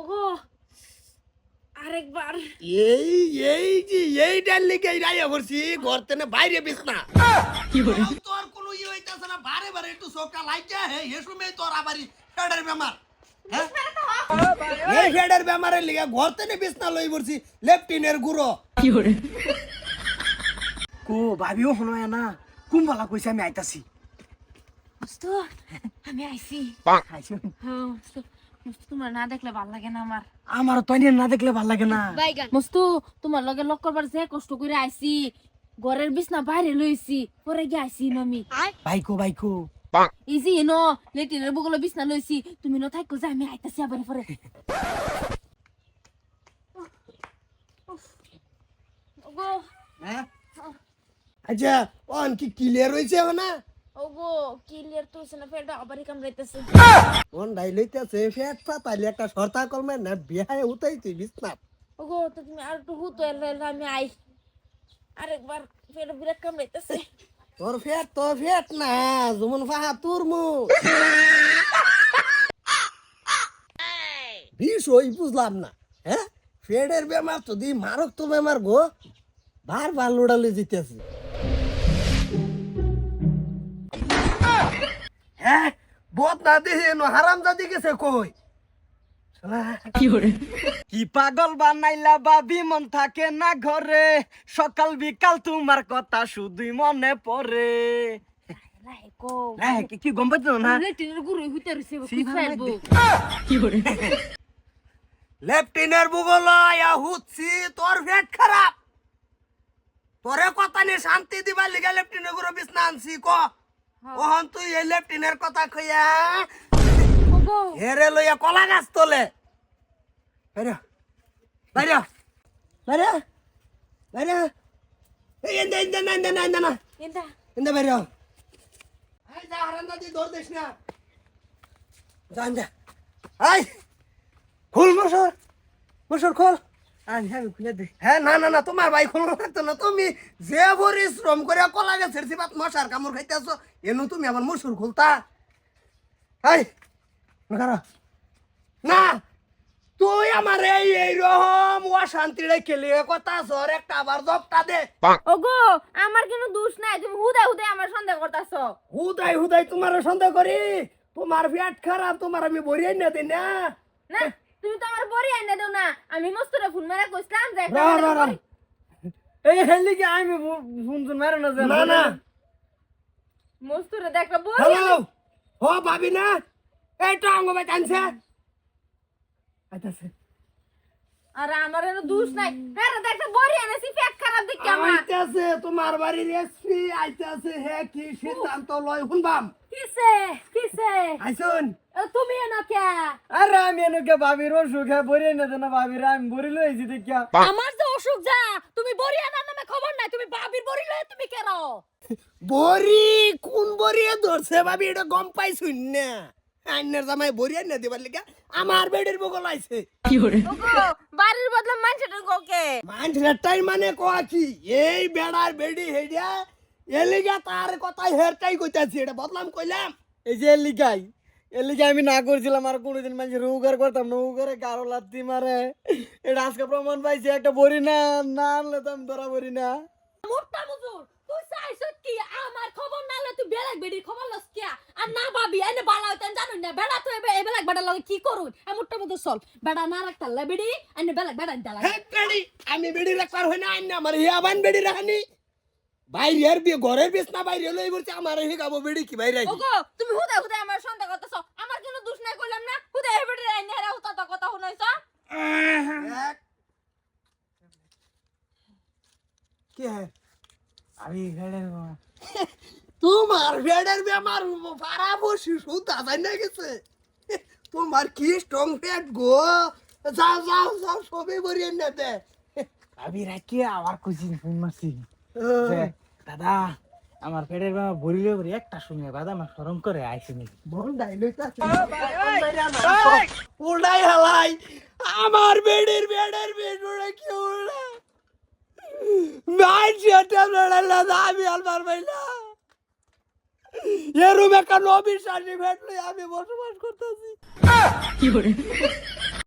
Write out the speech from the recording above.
ওগো আরেকবার। এই এই যে এইটার লিগে রাইয়া করছি ঘর থেকে বাইরে বিছনা তোর কোনো ইয়ে হইতাছে না বারে বারে একটু চোখটা লাইটা হে সময় তোর আবারই ফেডের বেমার হ্যাঁ এই ফেডের বেমারের লিগে ঘর থেকে বিছনা লই পড়ছি লেফটিনের গুঁড়ো। কো ভাবিও শোনায় না কোনবালা কইছে আমি আইতাছি। মস্ত আমি আইছি। আইছো। হ্যাঁ তোমার না দেখলে ভালো লাগে না আমার। আমার তো না দেখলে ভালো লাগে না। মস্ত তোমার লগে লক করবার যে কষ্ট করে আইছি ঘরের বিছনা বাইরে লইছি পরে গিয়ে আইছি আমি। ভাইকো ভাইকো ইজি ন লেটিনের বগলে বিছনা লইছি তুমি ন থাকো যে আমি আইতাছি আবার পরে। হ্যাঁ? আচ্ছা অন কি ক্লিয়ার হইছে না? ওগো ক্লিয়ার তো হইছে না ফেরটা আবারই কামড়াইতেছে। অন ডাই লইতেছে ফেট পাতাইলে একটা শর্তা কলমে না বিহায় উঠাইছি বিছনা ওগো তো তুমি আর একটু হুতো এলে আমি আই। আরেকবার ফের বিরাট কামড়াইতেছে। তোর ফেট তো ফেট না ফাহা তোর মু বুঝলাম না হ্যাঁ? ফেডের বেমার তো দি মারক তো বেমার গো। বারবার লোড়ালে জিতেছে। বোধ না দেখে নো হারাম জাদি গেছে কই? কি পাগল বানাইলা বাবি মন থাকে না ঘরে। সকাল বিকাল তোমার কথা শুধুই মনে পড়ে। কো গম পাইছো না? লেফটিনের বুগল হুচ্ছি তোর খারাপ। তোরে কথা নিয়ে শান্তি দিবার লিগে লেফটিনের গুরু বিছনা আনছি ক? ওহন তুই এই লেফটিনের কথা কইয়া হেরে লইয়া কলা গাছ তোলে। বাইরে বাইরে বাইরে বাইরে এই এন্দে এন্দে না এন্দে না এন্দে না এন্টা এন্দে বাইরে আই যা হারান্দা দি দৌড় দিস না। যা যা। আই খুল মশর। মশর খোল। হ্যাঁ না না না তোমার ভাই থাকতো না। তুমি যে পরিশ্রম করে কলা গাছের সিবাত মশার কামড় খাইতেছো এনু তুমি আমার মসুর খুলতা। হাই না তুই আমার এই অশান্তি কথা সর একটা আবার জবটা দে। ওগো আমার কোনো দোষ নাই তুমি হুদা হুদা আমার সন্দেহ করতাছো। হুদাই হুদাই তোমার সন্দেহ করি তোমার পেট খারাপ তোমার আমি না দিই না। না তুমি তো আমার বড়ি আইনা দাও না। আমি মস্তরে ফোন মারা কইছিলাম যে রা, রা। বড়ি- এই হেলি কি আমি ফোন ফোন মারো না না না। মস্তরে দেখ বড়ি হ্যালো। হ ভাবি না। বাই টানছে। আচ্ছা আর আমার এনে দোষ নাই। হ্যাঁ দেখ বড়ি এনেছি পেট খারাপ দেখি আমার। আইতাছে তোমার বাড়ির এসপি আইতাছে। হে কি সিদ্ধান্ত লয় শুনবাম? কিসে কিসে? আইসুন। তুমি এনে কে? আরে আমি এনুকে ভাবির অসুখ হ্যাঁ বরি না দেনা ভাবির আমি বরি লইছি দেখিয়া। আমার যে অসুখ যা তুমি বড়ি আনার নামে খবর নাই তুমি বাবির বড়ি লয়ে তুমি কেন বড়ি? কোন বড়ি ধরছে ভাবি এটা গম পাইছুন না? আইনের জামাই বড়ি আইনা দিবার লিগা আমার বেডির বগল আইছে। ওগো বাড়ির বদলে মানুষটার কোকে মানুষটাই মানে কয়া কি? এই বেড়ার বেডি হেডিয়া এলিগা তার কথা হেরটাই কইতাছি এটা বদলাম কইলাম। এই যে এলিগাই এলিগা আমি না করছিলাম আর কোনোদিন মানুষ রোগার করতাম না উগারে গারো লাত্তি মারে। এটা আজকে প্রমাণ পাইছি একটা বরি না না আনলে তো আমি ধরা বরি না। মোটা মজুর তুই চাইছ কি? আমার খবর না হলে তুই বেডির খবর লস কিয়া? আর না ভাবি এনে বালা হইতেন জানো না। বেড়া তো এবে বেড়া লগে কি করুন? এ মোটা মজুর চল। বেড়া না বেডি এনে বেলেগ বেড়া দিলা আমি বেডি রাখবার হই না আইনা আমার হিয়াবান বেডি রাখানি। বাইরের বি ঘরের বিছনা বাইরে লই বলছে আমার হিগাবো বেডি কি বাইরে ওগো তুমি হুদা হুদা আমার সন্দেহ করতেছ। আমার কোনো দোষ নাই কইলাম না? হুদা এ বেডি এনে হেরা হুতা তো কথা শুনাইছ? কি হ্যাঁ আমি ঘরে তোমার বেডের বেমার পারা বসি সুতা যাই না গেছে। তোমার কি স্ট্রং পেট গো? যাও যাও যাও সবে বরিয়ে না দে। আমি রাখি আবার কইছি ফোন মারছি। যে, দাদা আমার পেটের বাবা বরিলে বরি একটা শুনে বাদা আমার শরম করে আইসি নি বন্ডাই লইতাছে উড়াই হালাই আমার বেডের বেডের বেড উড়ে কি উড়া মাইন সেটা লড়াইলা আমি একটা নবী শাসি ভেটলে আমি বসবাস করতেছি।